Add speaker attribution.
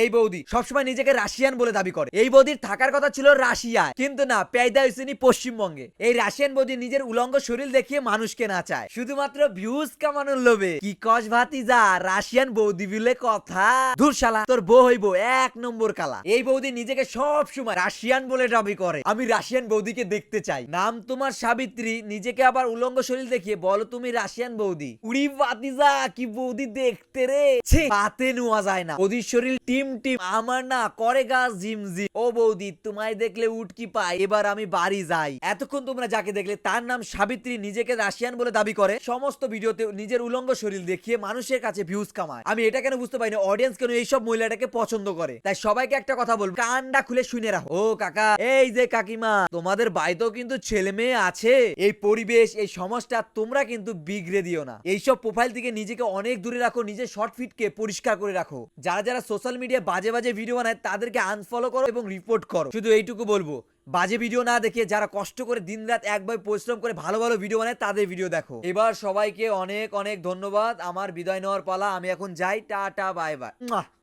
Speaker 1: এই বৌদি সবসময় নিজেকে রাশিয়ান বলে দাবি করে। এই বৌদির থাকার কথা ছিল রাশিয়ায় কিন্তু না পেয়দা হয়েছেনি পশ্চিমবঙ্গে। এই রাশিয়ান বৌদি নিজের উলঙ্গ শরীর দেখিয়ে মানুষকে নাচায়। শুধুমাত্র ভিউজ কামানোর লোভে। কি কস ভাতিজা? রাশিয়ান বৌদি বিলে কথা। ধুর তোর বউ হইব এক নম্বর কালা। এই বৌদি নিজেকে সব সময় রাশিয়ান বলে দাবি করে। আমি রাশিয়ান বৌদিকে দেখতে চাই। নাম তোমার সাবিত্রী। নিজেকে আবার উলঙ্গ শরীর দেখিয়ে বলো তুমি রাশিয়ান বৌদি। উড়ি ভাতিজা, কি বৌদি দেখতে রে? পাতে নেওয়া যায় না। বৌদির শরীর টিম টিম, আমার না করে গা জিম জিম। ও বৌদি, তোমায় দেখলে উটকি পাই এবার আমি বাড়ি যাই। এতক্ষণ তোমরা যাকে দেখলে, তার নাম সাবিত্রী, নিজেকে রাশিয়ান বলে দাবি করে। সমস্ত ভিডিওতে নিজের উলঙ্গ শরীর দেখিয়ে মানুষের কাছে ভিউজ কামায়। আমি এটা কেন বুঝতে পারি না অডিয়েন্স কেন এইসব মহিলাটাকে পছন্দ করে? তাই সবাইকে একটা কথা বলব, কানটা খুলে শুনে রাখো। ও কাকা, এই যে কাকিমা, তোমাদের বাড়িতেও কিন্তু ছেলে মেয়ে আছে। এই পরিবেশ, এই সমাজটা তোমরা কিন্তু বিগড়ে দিও না। এইসব প্রোফাইল থেকে নিজেকে অনেক দূরে রাখো, নিজের শর্ট ফিটকে পরিষ্কার করে রাখো। যারা যারা সোশ্যাল মিডিয়া বাজে বাজে ভিডিও বানায়, তাদেরকে আনফলো করো এবং রিপোর্ট করো। শুধু এইটুকু বলব, বাজে ভিডিও না দেখে যারা কষ্ট করে দিন রাত একবার পরিশ্রম করে ভালো ভালো ভিডিও বানায়, তাদের ভিডিও দেখো। এবার সবাইকে অনেক অনেক ধন্যবাদ। আমার বিদায় নেওয়ার পালা, আমি এখন যাই, টাটা বাই বাই